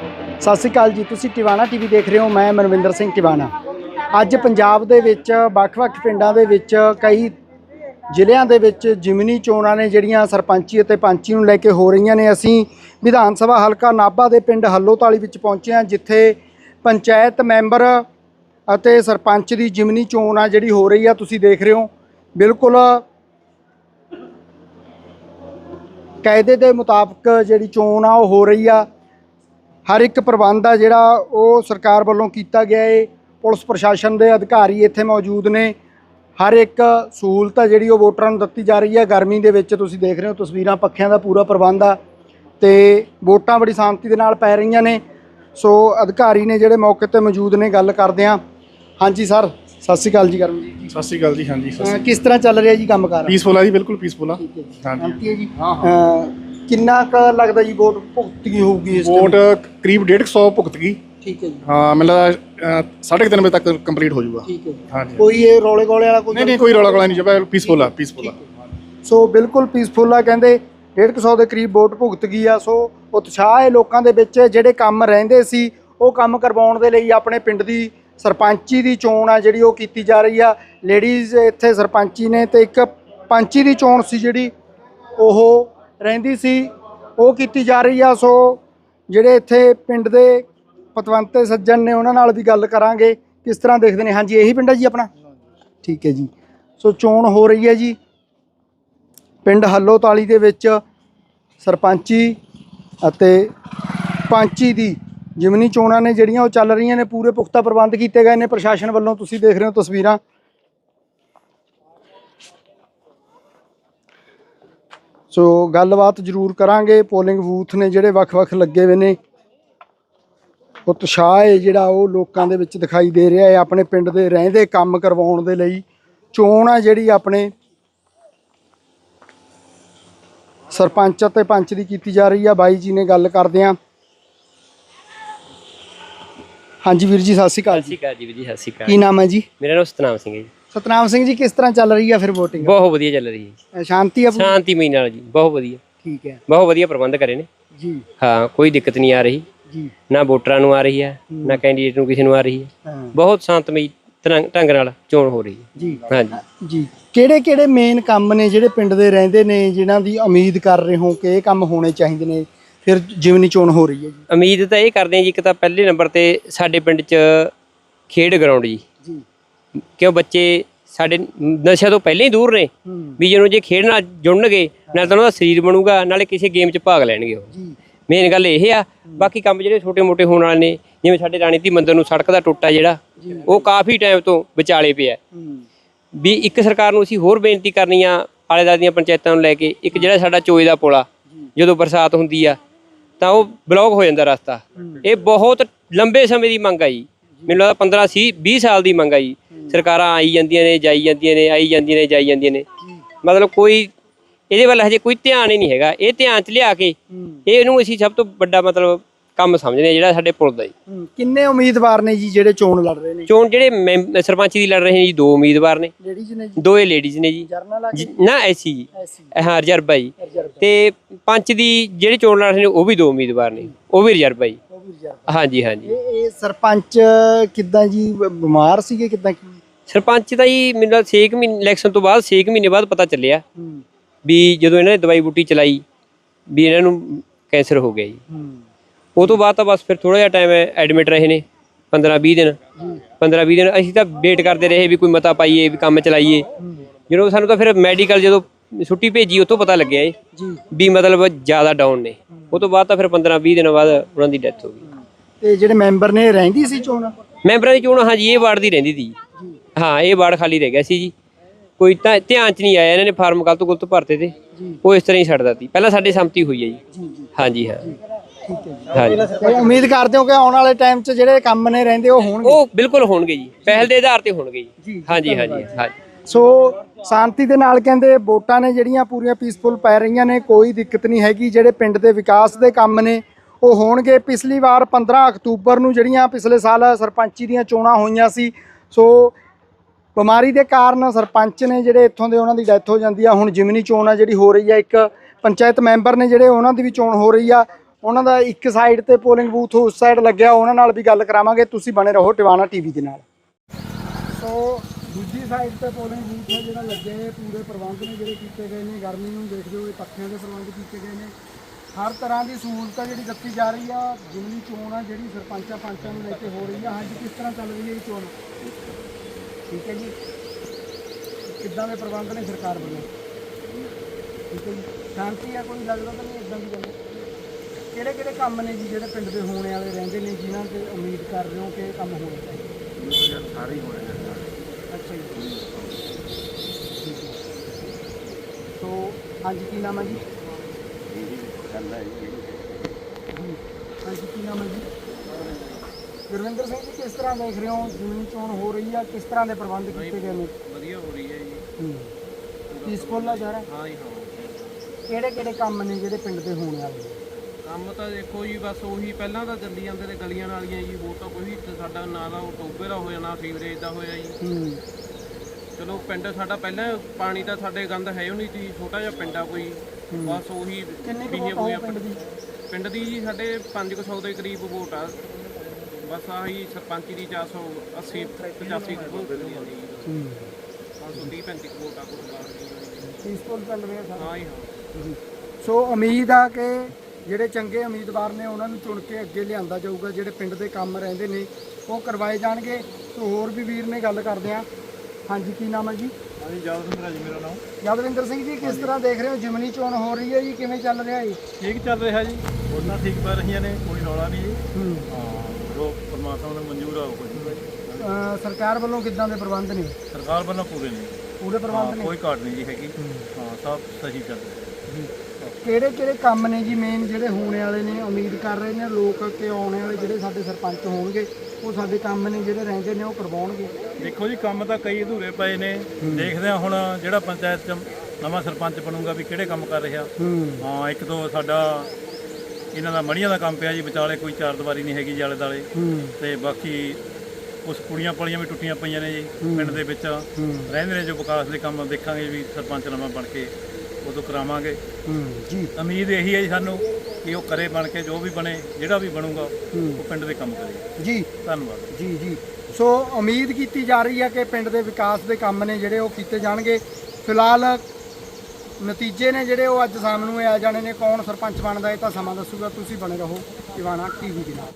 ਸਤਿ ਸ਼੍ਰੀ ਅਕਾਲ ਜੀ, ਤੁਸੀਂ ਟਿਵਾਣਾ ਟੀਵੀ ਦੇਖ ਰਹੇ ਹੋ, ਮੈਂ ਮਨਵਿੰਦਰ ਸਿੰਘ ਟਿਵਾਣਾ। ਅੱਜ ਪੰਜਾਬ ਦੇ ਵਿੱਚ, ਵੱਖ-ਵੱਖ ਪਿੰਡਾਂ ਦੇ ਵਿੱਚ, ਕਈ ਜ਼ਿਲ੍ਹਿਆਂ ਦੇ ਵਿੱਚ ਜਿਮਨੀ ਚੋਣਾਂ ਨੇ ਜਿਹੜੀਆਂ ਸਰਪੰਚੀ ਅਤੇ ਪੰਚੀ ਨੂੰ ਲੈ ਕੇ ਹੋ ਰਹੀਆਂ ਨੇ। ਅਸੀਂ ਵਿਧਾਨ ਸਭਾ ਹਲਕਾ ਨਾਭਾ ਦੇ ਪਿੰਡ ਹੱਲੋਤਾਲੀ ਵਿੱਚ ਪਹੁੰਚੇ ਹਾਂ, ਜਿੱਥੇ ਪੰਚਾਇਤ ਮੈਂਬਰ ਅਤੇ ਸਰਪੰਚ ਦੀ ਜਿਮਨੀ ਚੋਣ ਆ ਜਿਹੜੀ ਹੋ ਰਹੀ ਆ, ਤੁਸੀਂ ਦੇਖ ਰਹੇ ਹੋ। ਬਿਲਕੁਲ ਕਾਇਦੇ ਦੇ ਮੁਤਾਬਕ ਜਿਹੜੀ ਚੋਣ ਆ, ਉਹ ਹੋ ਰਹੀ ਆ। ਹਰ ਇੱਕ ਪ੍ਰਬੰਧ ਆ ਜਿਹੜਾ ਉਹ ਸਰਕਾਰ ਵੱਲੋਂ ਕੀਤਾ ਗਿਆ ਹੈ ਪੁਲਿਸ ਪ੍ਰਸ਼ਾਸਨ ਦੇ ਅਧਿਕਾਰੀ ਇੱਥੇ ਮੌਜੂਦ ਨੇ। ਹਰ ਇੱਕ ਸਹੂਲਤ ਆ ਜਿਹੜੀ ਉਹ ਵੋਟਰਾਂ ਨੂੰ ਦਿੱਤੀ ਜਾ ਰਹੀ ਹੈ ਗਰਮੀ ਦੇ ਵਿੱਚ ਤੁਸੀਂ ਦੇਖ ਰਹੇ ਹੋ ਤਸਵੀਰਾਂ ਪੱਖਿਆਂ ਦਾ ਪੂਰਾ ਪ੍ਰਬੰਧ ਆ। ਤੇ ਵੋਟਾਂ ਬੜੀ ਸ਼ਾਂਤੀ ਦੇ ਨਾਲ ਪੈ ਰਹੀਆਂ ਨੇ। ਸੋ ਅਧਿਕਾਰੀ ਨੇ ਜਿਹੜੇ ਮੌਕੇ ਤੇ ਮੌਜੂਦ ਨੇ ਗੱਲ ਕਰਦੇ ਆ। ਹਾਂਜੀ ਸਰ ਸਤਿ ਸ਼੍ਰੀ ਅਕਾਲ ਜੀ ਕਰਮ ਜੀ। ਸਤਿ ਸ਼੍ਰੀ ਅਕਾਲ ਜੀ ਹਾਂਜੀ ਕਿਸ ਤਰ੍ਹਾਂ ਚੱਲ ਰਿਹਾ ਜੀ ਕੰਮਕਾਰ ਪੀਸਫੁਲ ਆ ਜੀ ਬਿਲਕੁਲ ਪੀਸਫੁਲ ਆ। ਹਾਂਜੀ। ਹੈ ਕਿੰਨਾ ਕੁ ਲੱਗਦਾ ਜੀ ਵੋਟ ਭੁਗਤੀ ਹੋਊਗੀ ਇਸ time? ਵੋਟ ਕਰੀਬ 150 ਭੁਗਤ ਗਈ। ਠੀਕ ਹੈ ਜੀ। ਹਾਂ ਮੈਨੂੰ ਲੱਗਦਾ 3:30 ਵਜੇ ਤੱਕ ਕੰਪਲੀਟ ਹੋ ਜਾਊਗਾ। ਠੀਕ ਹੈ ਜੀ। ਹਾਂਜੀ। ਕੋਈ ਇਹ ਰੌਲੇ ਗੋਲੇ ਵਾਲਾ ਕੋਈ ਨਹੀਂ ਨਹੀਂ ਕੋਈ ਰੌਲਾ ਗੋਲਾ ਨਹੀਂ ਜਬਾ ਪੀਸਫੁਲ ਆ ਪੀਸਫੁਲ ਆ। ਸੋ ਬਿਲਕੁਲ ਪੀਸਫੁਲ ਆ ਕਹਿੰਦੇ 150 ਦੇ ਕਰੀਬ ਵੋਟ ਭੁਗਤ ਗਈ ਆ। ਸੋ ਉਤਸ਼ਾਹ ਹੈ ਲੋਕਾਂ ਦੇ ਵਿੱਚ ਜਿਹੜੇ ਕੰਮ ਰਹਿੰਦੇ ਸੀ ਉਹ ਕੰਮ ਕਰਵਾਉਣ ਦੇ ਲਈ ਆਪਣੇ ਪਿੰਡ ਦੀ ਸਰਪੰਚੀ ਦੀ ਚੋਣ ਆ ਜਿਹੜੀ ਉਹ ਕੀਤੀ ਜਾ ਰਹੀ ਆ। ਲੇਡੀਜ਼ ਇੱਥੇ ਸਰਪੰਚੀ ਨੇ ਤੇ ਇੱਕ ਪੰਚੀ ਦੀ ਚੋਣ ਸੀ ਜਿਹੜੀ ਉਹ ਰਹਿੰਦੀ ਸੀ, ਉਹ ਕੀਤੀ ਜਾ ਰਹੀ ਆ, ਸੋ ਜਿਹੜੇ ਇੱਥੇ ਪਿੰਡ ਦੇ ਪਤਵੰਤੇ ਸੱਜਣ ਨੇ, ਉਹਨਾਂ ਨਾਲ ਵੀ ਗੱਲ ਕਰਾਂਗੇ। ਕਿਸ ਤਰ੍ਹਾਂ ਦੇਖਦੇ ਨੇ? ਹਾਂਜੀ, ਇਹੀ ਪਿੰਡ ਹੈ ਜੀ ਆਪਣਾ? ਠੀਕ ਹੈ ਜੀ। ਸੋ ਚੋਣ ਹੋ ਰਹੀ ਹੈ ਜੀ। ਪਿੰਡ ਹੱਲੋਤਾਲੀ ਦੇ ਵਿੱਚ ਸਰਪੰਚੀ ਅਤੇ ਪੰਚੀ ਦੀ ਜਿਮਨੀ ਚੋਣਾਂ ਨੇ ਜਿਹੜੀਆਂ ਉਹ ਚੱਲ ਰਹੀਆਂ ਨੇ, ਪੂਰੇ ਪੁਖਤਾ ਪ੍ਰਬੰਧ ਕੀਤੇ ਗਏ ਨੇ। ਪ੍ਰਸ਼ਾਸਨ ਵੱਲੋਂ ਤੁਸੀਂ ਦੇਖ ਰਹੇ ਹੋ ਤਸਵੀਰਾਂ। ਸੋ ਗੱਲਬਾਤ ਜ਼ਰੂਰ ਕਰਾਂਗੇ। ਪੋਲਿੰਗ ਬੂਥ ਨੇ ਜਿਹੜੇ ਵੱਖ-ਵੱਖ ਲੱਗੇ ਹੋਏ ਨੇ। ਉਤਸ਼ਾਹ ਹੈ ਜਿਹੜਾ ਉਹ ਲੋਕਾਂ ਦੇ ਵਿੱਚ ਦਿਖਾਈ ਦੇ ਰਿਹਾ ਹੈ ਆਪਣੇ ਪਿੰਡ ਦੇ ਰਹਿੰਦੇ ਕੰਮ ਕਰਵਾਉਣ ਦੇ ਲਈ। ਚੋਣ ਆ ਜਿਹੜੀ ਆਪਣੇ ਸਰਪੰਚ ਅਤੇ ਪੰਚ ਦੀ ਕੀਤੀ ਜਾ ਰਹੀ ਆ। ਬਾਈ ਜੀ ਨੇ ਗੱਲ ਕਰਦੇ ਆ। ਹਾਂਜੀ ਵੀਰ ਜੀ ਸਤਿ ਸ਼੍ਰੀ ਅਕਾਲ ਸਤਿ ਜੀ ਸ਼੍ਰੀ ਅਕਾਲ ਜੀ ਵੀਰ ਜੀ ਸਤਿ ਸ਼੍ਰੀ ਕੀ ਅਕਾਲ ਨਾਮ ਹੈ ਜੀ? ਮੇਰਾ ਨਾਮ ਸਤਨਾਮ ਸਿੰਘ ਹੈ ਜੀ। ਸਤਨਾਮ ਸਿੰਘ ਜੀ ਕਿਸ ਤਰ੍ਹਾਂ ਚੱਲ ਰਹੀ ਆ ਫਿਰ VOTING? ਬਹੁਤ ਵਧੀਆ ਚੱਲ ਰਹੀ ਹੈ ਸ਼ਾਂਤੀ ਆ ਪੂਰੀ? ਸ਼ਾਂਤੀਮਈ ਨਾਲ ਜੀ ਬਹੁਤ ਵਧੀਆ। ਠੀਕ ਹੈ। ਬਹੁਤ ਵਧੀਆ ਪ੍ਰਬੰਧ ਕਰੇ ਨੇ। ਜੀ। ਹਾਂ ਕੋਈ ਦਿੱਕਤ ਨਹੀਂ ਆ ਰਹੀ। ਜੀ। ਨਾ ਵੋਟਰਾਂ ਨੂੰ ਆ ਰਹੀ ਹੈ ਨਾ ਕੈਂਡੀਡੇਟ ਨੂੰ ਕਿਸੇ ਨੂੰ ਆ ਰਹੀ ਹੈ। ਹਾਂ। ਬਹੁਤ ਸ਼ਾਂਤਮਈ ਤਰ੍ਹਾਂ- ਢੰਗ ਨਾਲ ਚੋਣ ਹੋ ਰਹੀ ਹੈ। ਜੀ। ਹਾਂਜੀ। ਜੀ। ਕਿਹੜੇ ਕਿਹੜੇ ਮੇਨ ਕੰਮ ਨੇ ਜਿਹੜੇ ਪਿੰਡ ਦੇ ਰਹਿੰਦੇ ਨੇ ਜਿਨ੍ਹਾਂ ਦੀ ਉਮੀਦ ਕਰ ਰਹੇ ਹੋ ਕਿ ਇਹ ਕੰਮ ਹੋਣੇ ਚਾਹੀਦੇ ਨੇ? ਫਿਰ ਜਿਮਨੀ ਚੋਣ ਹੋ ਰਹੀ ਹੈ ਜੀ। ਉਮੀਦ ਤਾਂ ਇਹ ਕਰਦੇ ਹਾਂ ਜੀ ਇੱਕ ਤਾਂ ਪਹਿਲੇ ਨੰਬਰ ਤੇ ਸਾਡੇ ਪਿੰਡ 'ਚ ਖੇਡ ਗਰਾਊਂਡ ਜੀ। ਕਿਉਂ ਬੱਚੇ ਸਾਡੇ ਨਸ਼ਿਆਂ ਤੋਂ ਪਹਿਲਾਂ ਹੀ ਦੂਰ ਨੇ। ਵੀ ਜਦੋਂ ਜੇ ਖੇਡ ਨਾਲ ਜੁੜਨਗੇ ਨਾਲ ਤਾਂ ਉਹਨਾਂ ਦਾ ਸਰੀਰ ਬਣੂਗਾ ਨਾਲੇ ਕਿਸੇ ਗੇਮ 'ਚ ਭਾਗ ਲੈਣਗੇ ਉਹ। ਮੇਨ ਗੱਲ ਇਹ ਆ। ਬਾਕੀ ਕੰਮ ਜਿਹੜੇ ਛੋਟੇ ਮੋਟੇ ਹੋਣ ਵਾਲੇ ਨੇ ਜਿਵੇਂ ਸਾਡੇ ਰਾਣੀਤੀ ਮੰਦਰ ਨੂੰ ਸੜਕ ਦਾ ਟੋਟਾ ਜਿਹੜਾ ਉਹ ਕਾਫੀ ਟਾਈਮ ਤੋਂ ਵਿਚਾਲੇ ਪਿਆ। ਵੀ ਇੱਕ ਸਰਕਾਰ ਨੂੰ ਅਸੀਂ ਹੋਰ ਬੇਨਤੀ ਕਰਨੀ ਆ ਆਲੇ ਦਾਲੇ ਦੀਆਂ ਪੰਚਾਇਤਾਂ ਨੂੰ ਲੈ ਕੇ ਇੱਕ ਜਿਹੜਾ ਸਾਡਾ ਚੋਏ ਦਾ ਪੁਲ ਜਦੋਂ ਬਰਸਾਤ ਹੁੰਦੀ ਆ ਤਾਂ ਉਹ ਬਲੌਕ ਹੋ ਜਾਂਦਾ ਰਸਤਾ। ਇਹ ਬਹੁਤ ਲੰਬੇ ਸਮੇਂ ਦੀ ਮੰਗ ਆ ਜੀ। ਮੈਨੂੰ ਲੱਗਦਾ 15 ਸੀ 20 ਸਾਲ ਦੀ ਮੰਗ ਆ ਜੀ। ਸਰਕਾਰਾਂ ਆਈ ਜਾਂਦੀਆਂ ਨੇ ਜਾਈ ਜਾਂਦੀਆਂ ਨੇ ਆਈ ਜਾਂਦੀਆਂ ਨੇ ਜਾਈ ਜਾਂਦੀਆਂ ਨੇ। ਮਤਲਬ ਕੋਈ ਇਹਦੇ ਵੱਲ ਹਜੇ ਕੋਈ ਧਿਆਨ ਹੀ ਨਹੀਂ ਹੈਗਾ। ਇਹ ਧਿਆਨ ਚ ਲਿਆ ਕੇ ਇਹਨੂੰ ਅਸੀਂ ਸਭ ਤੋਂ ਵੱਡਾ ਮਤਲਬ ਕੰਮ ਸਮਝਦੇ ਹਾਂ ਜਿਹੜਾ ਸਾਡੇ ਪੁਲ ਦਾ ਜੀ। ਹੂੰ। ਕਿੰਨੇ ਉਮੀਦਵਾਰ ਨੇ ਜੀ ਜਿਹੜੇ ਚੋਣ ਲੜ ਰਹੇ ਨੇ? ਚੋਣ ਜਿਹੜੇ ਸਰਪੰਚ ਦੀ ਲੜ ਰਹੇ ਨੇ ਜੀ ਦੋ ਉਮੀਦਵਾਰ ਨੇ। ਲੇਡੀਜ਼ ਨੇ ਜੀ? ਦੋ ਇਹ ਲੇਡੀਜ਼ ਨੇ ਜੀ। ਆ ਨਾ ਐਸੀ ਜੀ। ਹਾਂ ਰਿਜ਼ਰਵ ਆ ਜੀ ਤੇ ਪੰਚ ਦੀ ਜਿਹੜੇ ਚੋਣ ਲੜ ਰਹੇ ਨੇ ਉਹ ਵੀ ਦੋ ਉਮੀਦਵਾਰ ਨੇ। ਉਹ ਵੀ ਰਿਜ਼ਰਵ ਆ ਜੀ ਹਾਂਜੀ ਹਾਂਜੀ। ਇਹ ਸਰਪੰਚ ਕਿੱਦਾਂ ਜੀ? ਬਿਮਾਰ ਸੀਗੇ ਕਿੱਦਾਂ? ਕੀ ਸਰਪੰਚ ਦਾ ਜੀ ਮੈਨੂੰ ਲੱਗਦਾ 6 ਮਹੀਨੇ ਇਲੈਕਸ਼ਨ ਤੋਂ ਬਾਅਦ 6 ਮਹੀਨੇ ਬਾਅਦ ਪਤਾ ਚੱਲਿਆ ਵੀ ਜਦੋਂ ਇਹਨਾਂ ਨੇ ਦਵਾਈ ਬੂਟੀ ਚਲਾਈ ਵੀ ਇਹਨਾਂ ਨੂੰ ਕੈਂਸਰ ਹੋ ਗਿਆ ਜੀ। ਉਹ ਤੋਂ ਬਾਅਦ ਤਾਂ ਬਸ ਫਿਰ ਥੋੜਾ ਜਿਹਾ ਟਾਈਮ ਐਡਮਿਟ ਰਹੇ ਨੇ 15 20 ਦਿਨ। 15 20 ਦਿਨ ਅਸੀਂ ਤਾਂ ਵੇਟ ਕਰਦੇ ਰਹੇ ਵੀ ਕੋਈ ਮਤਾ ਪਾਈਏ ਵੀ ਕੰਮ ਚਲਾਈਏ। ਜਦੋਂ ਸਾਨੂੰ ਤਾਂ ਫਿਰ ਮੈਡੀਕਲ ਜਦੋਂ ਛੁੱਟੀ ਭੇਜੀ ਉਹ ਤੋਂ ਪਤਾ ਲੱਗਿਆ ਏ ਜੀ। ਵੀ ਮਤਲਬ ਜ਼ਿਆਦਾ ਡਾਊਨ ਨੇ। ਉਹ ਤੋਂ ਬਾਅਦ ਤਾਂ ਫਿਰ 15 20 ਦਿਨਾਂ ਬਾਅਦ ਉਹਨਾਂ ਦੀ ਡੈਥ ਹੋ ਗਈ। ਤੇ ਜਿਹੜੇ ਮੈਂਬਰ ਨੇ ਰਹਿੰਦੀ ਸੀ ਚੋਣ? ਮੈਂਬਰਾਂ ਦੀ ਚੋਣ ਹਾਂਜੀ ਇਹ ਵਾਰਡ ਦੀ ਰਹਿੰਦੀ ਸੀ ਹਾਂ ਇਹ ਵਾਰਡ ਖਾਲੀ ਰਹਿ ਗਿਆ ਸੀ ਜੀ। ਕੋਈ ਤਾਂ ਧਿਆਨ ਚ ਨਹੀਂ ਆਇਆ ਇਹਨਾਂ ਨੇ ਫਾਰਮ ਗਲਤ ਗੁਲਤ ਭਰਤੇ ਤੇ। ਉਹ ਇਸ ਤਰ੍ਹਾਂ ਹੀ ਛੱਡ ਦਿੱਤੀ। ਪਹਿਲਾਂ ਸਾਡੇ ਸੰਮਤੀ ਹੋਈ ਹੈ ਜੀ। ਹਾਂਜੀ ਹਾਂ। ਠੀਕ ਹੈ ਜੀ। ਹਾਂਜੀ ਤੇ ਉਮੀਦ ਕਰਦੇ ਹੋ ਕਿ ਆਉਣ ਵਾਲੇ ਟਾਈਮ 'ਚ ਜਿਹੜੇ ਕੰਮ ਨੇ ਰਹਿੰਦੇ ਉਹ ਹੋਣਗੇ? ਉਹ ਬਿਲਕੁਲ ਹੋਣਗੇ ਜੀ। ਪਹਿਲ ਦੇ ਆਧਾਰ ਤੇ ਹੋਣਗੇ ਜੀ, ਜੀ ਹਾਂਜੀ ਹਾਂਜੀ ਹਾਂਜੀ ਸੋ ਸ਼ਾਂਤੀ ਦੇ ਨਾਲ ਕਹਿੰਦੇ ਵੋਟਾਂ ਨੇ ਜਿਹੜੀਆਂ ਪੂਰੀਆਂ ਪੀਸਫੁਲ ਪੈ ਰਹੀਆਂ ਨੇ ਕੋਈ ਦਿੱਕਤ ਨਹੀਂ ਹੈਗੀ। ਜਿਹੜੇ ਪਿੰਡ ਦੇ ਵਿਕਾਸ ਦੇ ਕੰਮ ਨੇ ਉਹ ਹੋਣਗੇ। ਪਿਛਲੀ ਵਾਰ 15 ਅਕਤੂਬਰ ਨੂੰ ਜਿਹੜੀਆਂ ਪਿਛਲੇ ਸਾਲ ਸਰਪੰਚੀ ਦੀਆਂ ਚੋਣਾਂ ਹੋਈਆਂ ਸੀ ਸੋ ਬਿਮਾਰੀ ਦੇ ਕਾਰਨ ਸਰਪੰਚ ਨੇ ਜਿਹੜੇ ਇੱਥੋਂ ਦੇ ਉਹਨਾਂ ਦੀ ਡੈਥ ਹੋ ਜਾਂਦੀ ਆ, ਹੁਣ ਜਿਮਨੀ ਚੋਣ ਆ ਜਿਹੜੀ ਹੋ ਰਹੀ ਆ, ਇੱਕ ਪੰਚਾਇਤ ਮੈਂਬਰ ਨੇ ਜਿਹੜੇ ਉਹਨਾਂ ਦੀ ਵੀ ਚੋਣ ਹੋ ਰਹੀ ਆ, ਉਹਨਾਂ ਦਾ ਇੱਕ ਸਾਈਡ ਤੇ ਪੋਲਿੰਗ ਬੂਥ ਉਸ ਸਾਈਡ ਲੱਗਿਆ, ਉਹਨਾਂ ਨਾਲ ਵੀ ਗੱਲ ਕਰਾਵਾਂਗੇ, ਤੁਸੀਂ ਬਣੇ ਰਹੋ ਟਿਵਾਣਾ ਟੀਵੀ ਦੇ ਨਾਲ। ਸੋ ਦੂਜੀ ਸਾਈਡ ਤੇ ਪੋਲਿੰਗ ਬੂਥ ਹੈ, ਜਿਹੜਾ ਲੱਗਿਆ ਪੂਰੇ ਪ੍ਰਬੰਧ ਨੇ, ਜਿਹੜੇ ਕੀਤੇ ਗਏ ਨੇ, ਗਰਮੀ ਨੂੰ ਦੇਖਦੇ ਹੋਏ ਪੱਖਿਆਂ ਦੇ ਪ੍ਰਬੰਧ ਕੀਤੇ ਗਏ ਨੇ। ਹਰ ਤਰ੍ਹਾਂ ਦੀ ਸਹੂਲਤਾਂ ਜਿਹੜੀ ਦਿੱਤੀ ਜਾ ਰਹੀ ਆ, ਜਿਮਨੀ ਚੋਣ ਆ ਜਿਹੜੀ ਸਰਪੰਚਾਂ ਪੰਚਾਂ ਨੂੰ ਲੈ ਕੇ ਹੋ ਰਹੀ ਆ। ਹਾਂਜੀ, ਕਿਸ ਤਰ੍ਹਾਂ ਚੱਲ ਰਹੀ ਹੈ ਇਹ ਚੋਣ? ਠੀਕ ਹੈ ਜੀ। ਕਿੱਦਾਂ ਦੇ ਪ੍ਰਬੰਧ ਨੇ ਸਰਕਾਰ ਵੱਲੋਂ? ਠੀਕ ਹੈ ਜੀ। ਸ਼ਾਂਤੀ ਆ ਕੋਈ ਲੱਗਦਾ ਤਾਂ ਨਹੀਂ ਇਦਾਂ ਦੀ ਗੱਲ। ਕਿਹੜੇ ਕਿਹੜੇ ਕੰਮ ਨੇ ਜੀ ਜਿਹੜੇ ਪਿੰਡ ਦੇ ਹੋਣੇ ਵਾਲੇ ਰਹਿੰਦੇ ਨੇ ਜਿਨ੍ਹਾਂ ਤੇ ਉਮੀਦ ਕਰ ਰਹੇ ਹੋ ਕਿ ਕੰਮ ਹੋਣੇ ਚਾਹੀਦੇ? ਸਾਰੇ ਹੀ ਹੋਣੇ ਨੇ ਅੱਛਾ ਜੀ। ਸੋ ਹਾਂਜੀ ਕੀ ਨਾਮ ਹੈ ਜੀ? ਇਹੀ ਗੱਲ ਹੈ ਜੀ। ਜੀ ਹਾਂਜੀ ਕੀ ਨਾਮ ਹੈ ਜੀ? ਗੁਰਵਿੰਦਰ ਸਿੰਘ ਜੀ ਕਿਸ ਤਰ੍ਹਾਂ ਦੇਖ ਰਹੇ ਹੋ? ਜ਼ਮੀਨ ਚੋਣ ਹੋ ਰਹੀ ਆ ਕਿਸ ਤਰ੍ਹਾਂ ਦੇ ਪ੍ਰਬੰਧ ਕੀਤੇ ਗਏ ਨੇ? ਵਧੀਆ ਹੋ ਰਹੀ ਹੈ ਜੀ। ਪੀਸਫੁਲ ਆ ਸਾਰਾ? ਹਾਂ ਜੀ ਹਾਂ। ਕਿਹੜੇ ਕਿਹੜੇ ਕੰਮ ਨੇ ਜਿਹੜੇ ਪਿੰਡ ਦੇ ਹੋਣੇ ਵਾਲੇ? ਕੰਮ ਤਾਂ ਦੇਖੋ ਜੀ ਬਸ ਉਹੀ ਪਹਿਲਾਂ ਤਾਂ ਚੱਲੀ ਜਾਂਦੇ ਨੇ ਗਲੀਆਂ ਨਾਲੀਆਂ ਜੀ ਹੋਰ ਤਾਂ ਕੋਈ ਤੇ ਸਾਡਾ ਨਾ ਦਾ ਉਹ ਟੋਬੇ ਦਾ ਹੋਇਆ ਨਾ ਸੀਵਰੇਜ ਦਾ ਹੋਇਆ ਜੀ। ਚਲੋ ਪਿੰਡ ਸਾਡਾ ਪਹਿਲਾਂ ਪਾਣੀ ਤਾਂ ਸਾਡੇ ਗੰਦ ਹੈ ਹੀ ਨਹੀਂ ਸੀ ਛੋਟਾ ਜਿਹਾ ਪਿੰਡ ਆ ਕੋਈ। ਬਸ ਉਹੀ ਕਿੰਨੀ ਕੁ ਪਿੰਡ ਦੀ? ਪਿੰਡ ਦੀ ਜੀ ਸਾਡੇ 500 ਦੇ ਕਰੀਬ ਵੋਟ ਆ। ਬਸ ਆਹੀ ਸਰਪੰਚੀ ਦੀ 480 85 ਵੋਟ ਮਿਲ ਜਾਂਦੀ ਜੀ। ਹੂੰ 530 35 ਵੋਟ ਆ ਕੁਝ ਬਾਹਰ ਦੀ ਪੀਸਫੁਲ ਚੱਲ ਰਿਹਾ ਸਾਰਾ। ਹਾਂ ਜੀ ਹਾਂ। ਜੀ। ਸੋ ਉਮੀਦ ਆ ਕਿ ਜਿਹੜੇ ਚੰਗੇ ਉਮੀਦਵਾਰ ਨੇ ਉਹਨਾਂ ਨੂੰ ਚੁਣ ਕੇ ਅੱਗੇ ਲਿਆਂਦਾ ਜਾਊਗਾ ਜਿਹੜੇ ਪਿੰਡ ਦੇ ਕੰਮ ਰਹਿੰਦੇ ਨੇ ਉਹ ਕਰਵਾਏ ਜਾਣਗੇ। ਸੋ ਹੋਰ ਵੀ ਵੀਰ ਨੇ ਗੱਲ ਕਰਦੇ ਆ। ਹਾਂਜੀ ਕੀ ਨਾਮ ਹੈ ਜੀ? ਹਾਂਜੀ ਜਾਦਵਿੰਦਰ ਜੀ ਮੇਰਾ ਨਾਮ। ਯਾਦਵਿੰਦਰ ਸਿੰਘ ਜੀ ਕਿਸ ਤਰ੍ਹਾਂ ਦੇਖ ਰਹੇ ਹੋ? ਜਿਮਨੀ ਚੋਣ ਹੋ ਰਹੀ ਹੈ ਜੀ ਕਿਵੇਂ ਚੱਲ ਰਿਹਾ ਹੈ ਠੀਕ ਚੱਲ ਰਿਹਾ ਜੀ। ਉਹਨਾਂ ਠੀਕ ਪੈ ਰਹੀਆਂ ਨੇ ਕੋਈ ਰੌਲਾ ਨਹੀਂ ਜੀ। ਹਾਂ। ਜੋ ਪਰਮਾਤਮਾ ਦਾ ਮਨਜ਼ੂਰ ਆ ਉਹ ਕੁਝ ਅਹ ਸਰਕਾਰ ਵੱਲੋਂ ਕਿੱਦਾਂ ਦੇ ਪ੍ਰਬੰਧ ਨੇ? ਸਰਕਾਰ ਵੱਲੋਂ ਪੂਰੇ ਨੇ। ਪੂਰੇ ਪ੍ਰਬੰਧ ਨੇ? ਕੋਈ ਘਾਟ ਨਹੀਂ ਜੀ ਹੈਗੀ। ਹਾਂ। ਸਭ ਸਹੀ ਚੱਲ ਰਿਹਾ। ਕਿਹੜੇ ਕਿਹੜੇ ਕੰਮ ਨੇ ਜੀ ਮੇਨ ਜਿਹੜੇ ਹੋਣੇ ਵਾਲੇ ਨੇ? ਉਮੀਦ ਕਰ ਰਹੇ ਨੇ ਲੋਕ ਕਿ ਆਉਣੇ ਵਾਲੇ ਜਿਹੜੇ ਸਾਡੇ ਸਰਪੰਚ ਹੋਣਗੇ ਉਹ ਸਾਡੇ ਕੰਮ ਨੇ ਜਿਹੜੇ ਰਹਿੰਦੇ ਨੇ ਉਹ ਕਰਵਾਉਣਗੇ। ਦੇਖੋ ਜੀ ਕੰਮ ਤਾਂ ਕਈ ਅਧੂਰੇ ਪਏ ਨੇ। ਦੇਖਦੇ ਆ ਹੁਣ ਜਿਹੜਾ ਪੰਚਾਇਤ ਚ ਨਵਾਂ ਸਰਪੰਚ ਬਣੂਗਾ ਵੀ ਕਿਹੜੇ ਕੰਮ ਕਰ ਰਿਹਾ। ਹੂੰ। ਹਾਂ ਇੱਕ ਦੋ ਸਾਡਾ ਇਹਨਾਂ ਦਾ ਮੜੀਆਂ ਦਾ ਕੰਮ ਪਿਆ ਜੀ ਵਿਚਾਲੇ ਕੋਈ ਚਾਰ ਦੀਵਾਰੀ ਨਹੀਂ ਹੈਗੀ ਜਾਲੇ ਦਾਲੇ ਤੇ ਬਾਕੀ ਉਸ ਕੁੜੀਆਂ ਪਲੀਆਂ ਵੀ ਟੁੱਟੀਆਂ ਪਈਆਂ ਨੇ ਜੀ ਪਿੰਡ ਦੇ ਵਿੱਚ। ਰਹਿੰਦੇ ਨੇ ਜੋ ਵਿਕਾਸ ਦੇ ਕੰਮ ਦੇਖਾਂਗੇ ਵੀ ਸਰਪੰਚ ਨਵਾਂ ਬਣ ਕੇ ਉਦੋਂ ਕਰਾਵਾਂਗੇ। ਜੀ। ਉਮੀਦ ਇਹੀ ਹੈ ਜੀ ਸਾਨੂੰ ਕਿ ਉਹ ਕਰੇ ਬਣ ਕੇ ਜੋ ਵੀ ਬਣੇ ਜਿਹੜਾ ਵੀ ਬਣੂਗਾ ਉਹ ਪਿੰਡ ਦੇ ਕੰਮ ਕਰੇ। ਜੀ। ਧੰਨਵਾਦ। ਜੀ ਜੀ। ਸੋ ਉਮੀਦ ਕੀਤੀ ਜਾ ਰਹੀ ਹੈ ਕਿ ਪਿੰਡ ਦੇ ਵਿਕਾਸ ਦੇ ਕੰਮ ਨੇ ਜਿਹੜੇ ਉਹ ਕੀਤੇ ਜਾਣਗੇ। ਫਿਲਹਾਲ ਨਤੀਜੇ ਨੇ ਜਿਹੜੇ ਉਹ ਅੱਜ ਸਾਹਮਣੇ ਆ, ਜਾਣੇ ਨੇ ਕੌਣ ਸਰਪੰਚ ਬਣਦਾ, ਇਹ ਤਾਂ ਸਮਾਂ ਦੱਸੂਗਾ। ਤੁਸੀਂ ਬਣੇ ਰਹੋ ਟਿਵਾਣਾ ਟੀਵੀ ਦੇ ਨਾਲ।